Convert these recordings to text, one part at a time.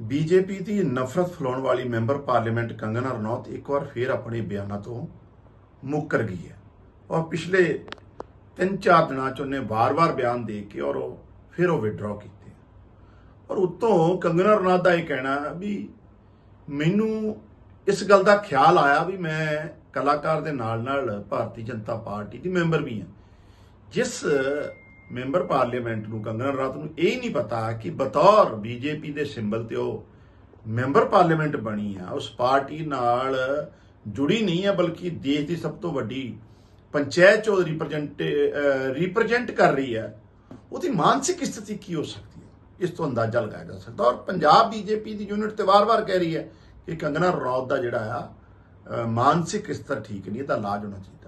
BJP ਦੀ ਨਫ਼ਰਤ ਫੈਲਾਉਣ ਵਾਲੀ ਮੈਂਬਰ ਪਾਰਲੀਮੈਂਟ ਕੰਗਨਾ ਰਣੌਤ ਇੱਕ ਵਾਰ ਫੇਰ ਆਪਣੇ ਬਿਆਨਾਂ ਤੋਂ ਮੁੱਕਰ ਗਈ ਹੈ। ਔਰ ਪਿਛਲੇ 3-4 ਦਿਨਾਂ ਚ ਉਹਨੇ ਵਾਰ-ਵਾਰ ਬਿਆਨ ਦੇ ਕੇ ਔਰ ਉਹ ਫਿਰ ਉਹ ਵਿਡਰਾਅ ਕੀਤੇ ਔਰ ਉਤੋਂ ਕੰਗਨਾ ਰਣੌਤ ਦਾ ਇਹ ਕਹਿਣਾ ਵੀ ਮੈਨੂੰ ਇਸ ਗੱਲ ਦਾ ਖਿਆਲ ਆਇਆ ਵੀ ਮੈਂ ਕਲਾਕਾਰ ਦੇ ਨਾਲ-ਨਾਲ ਭਾਰਤੀ ਜਨਤਾ ਪਾਰਟੀ ਦੀ ਮੈਂਬਰ ਵੀ ਹਾਂ। ਜਿਸ ਮੈਂਬਰ ਪਾਰਲੀਮੈਂਟ ਨੂੰ ਕੰਗਨਾ ਰਾਤ ਨੂੰ ਇਹ ਨਹੀਂ ਪਤਾ ਕਿ ਬਤੌਰ ਬੀਜੇਪੀ ਦੇ ਸਿੰਬਲ ਤੇ ਉਹ ਮੈਂਬਰ ਪਾਰਲੀਮੈਂਟ ਬਣੀ ਆ, ਉਸ ਪਾਰਟੀ ਨਾਲ ਜੁੜੀ ਨਹੀਂ ਹੈ ਬਲਕਿ ਦੇਸ਼ ਦੀ ਸਭ ਤੋਂ ਵੱਡੀ ਪੰਚਾਇਤ ਚੋਂ ਰਿਪਰੈਜ਼ੈਂਟ ਰਿਪਰੈਜ਼ੈਂਟ ਕਰ ਰਹੀ ਹੈ ਉਹਦੀ ਮਾਨਸਿਕ ਸਥਿਤੀ ਕੀ ਹੋ ਸਕਦੀ ਹੈ ਇਸ ਤੋਂ ਅੰਦਾਜ਼ਾ ਲਗਾਇਆ ਜਾ ਸਕਦਾ। ਔਰ ਪੰਜਾਬ ਬੀਜੇਪੀ ਦੀ ਯੂਨਿਟ ਤੇ ਵਾਰ-ਵਾਰ ਕਹਿ ਰਹੀ ਹੈ ਕਿ ਕੰਗਨਾ ਰਣੌਤ ਦਾ ਜਿਹੜਾ ਆ ਮਾਨਸਿਕ ਸਤਰ ਠੀਕ ਨਹੀਂ, ਇਹਦਾ ਇਲਾਜ ਹੋਣਾ ਚਾਹੀਦਾ।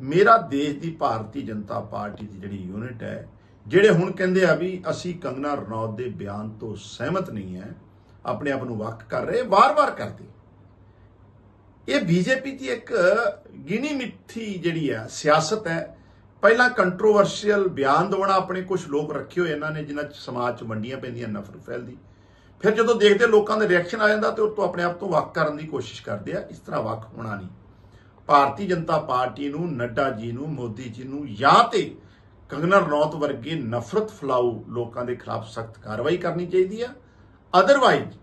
ਮੇਰਾ ਦੇਸ਼ ਦੀ ਭਾਰਤੀ ਜਨਤਾ ਪਾਰਟੀ ਦੀ ਜਿਹੜੀ ਯੂਨਿਟ ਹੈ, ਜਿਹੜੇ ਹੁਣ ਕਹਿੰਦੇ ਆ ਵੀ ਅਸੀਂ ਕੰਗਨਾ ਰਣੌਤ ਦੇ ਬਿਆਨ ਤੋਂ ਸਹਿਮਤ ਨਹੀਂ ਹੈ, ਆਪਣੇ ਆਪ ਨੂੰ ਵੱਖ ਕਰ ਰਹੇ, ਵਾਰ-ਵਾਰ ਕਰਦੇ। ਇਹ ਬੀਜੇਪੀ ਦੀ ਇੱਕ ਗਿਣੀ ਮਿੱਠੀ ਜਿਹੜੀ ਆ ਸਿਆਸਤ ਹੈ, ਪਹਿਲਾਂ ਕੰਟਰੋਵਰਸ਼ੀਅਲ ਬਿਆਨ ਦੇਣਾ ਆਪਣੇ ਕੁਝ ਲੋਕ ਰੱਖੇ ਹੋਏ ਇਹਨਾਂ ਨੇ, ਜਿਨ੍ਹਾਂ ਚ ਸਮਾਜ ਚ ਵੰਡੀਆਂ ਪੈਂਦੀਆਂ, ਨਫ਼ਰਤ ਫੈਲਦੀ। ਫਿਰ ਜਦੋਂ ਦੇਖਦੇ ਲੋਕਾਂ ਦੇ ਰਿਐਕਸ਼ਨ ਆ ਜਾਂਦਾ ਤੇ ਉਹ ਤੋਂ ਆਪਣੇ ਆਪ ਤੋਂ ਵੱਖ ਕਰਨ ਦੀ ਕੋਸ਼ਿਸ਼ ਕਰਦੇ ਆ, ਇਸ ਤਰ੍ਹਾਂ ਵੱਖ ਹੋਣਾ ਨਹੀਂ। ਭਾਰਤੀ ਜਨਤਾ ਪਾਰਟੀ ਨੂੰ, ਨੱਡਾ ਜੀ ਨੂੰ, ਮੋਦੀ ਜੀ ਨੂੰ ਜਾਂ ਤੇ ਕੰਗਨਾ ਰਣੌਤ ਵਰਗੇ ਨਫ਼ਰਤ ਫਲਾਊ ਲੋਕਾਂ ਦੇ ਖਿਲਾਫ ਸਖਤ ਕਾਰਵਾਈ ਕਰਨੀ ਚਾਹੀਦੀ ਆ। ਅਦਰਵਾਈਜ਼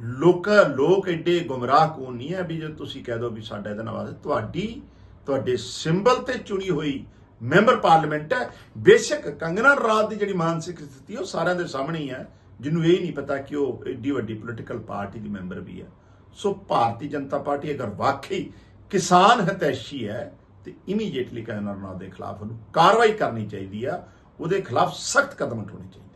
ਲੋਕ ਲੋਕ ਐਡੇ ਗੁੰਮਰਾਹ ਕੋ ਨਹੀਂ ਹੈ ਵੀ ਜੇ ਤੁਸੀਂ ਕਹਿ ਦੋ ਵੀ ਸਾਡਾ ਇਹਦਾ ਨਵਾਜ਼ ਤੁਹਾਡੀ, ਤੁਹਾਡੇ ਸਿੰਬਲ ਤੇ ਚੁਣੀ ਹੋਈ ਮੈਂਬਰ ਪਾਰਲੀਮੈਂਟ ਹੈ। ਬੇਸ਼ੱਕ ਕੰਗਨਾ ਰਾਤ ਦੀ ਜਿਹੜੀ ਮਾਨਸਿਕ ਸਥਿਤੀ ਉਹ ਸਾਰਿਆਂ ਦੇ ਸਾਹਮਣੇ ਹੀ ਹੈ ਜਿਹਨੂੰ ਇਹ ਨਹੀਂ ਪਤਾ ਕਿ ਉਹ ਏਡੀ ਵੱਡੀ ਪੋਲੀਟੀਕਲ ਪਾਰਟੀ ਦੀ ਮੈਂਬਰ ਵੀ ਹੈ ਸੋ ਭਾਰਤੀ ਜਨਤਾ ਪਾਰਟੀ ਅਗਰ ਵਾਕਈ ਕਿਸਾਨ ਹਤੈਸ਼ੀ ਹੈ ਤੇ ਇਮੀਡੀਏਟਲੀ ਕੰਗਨਾ ਉਹਨਾਂ ਦੇ ਖਿਲਾਫ ਉਹਨੂੰ ਕਾਰਵਾਈ ਕਰਨੀ ਚਾਹੀਦੀ ਆ, ਉਹਦੇ ਖਿਲਾਫ ਸਖਤ ਕਦਮ ਉਠਾਉਣੇ ਚਾਹੀਦੇ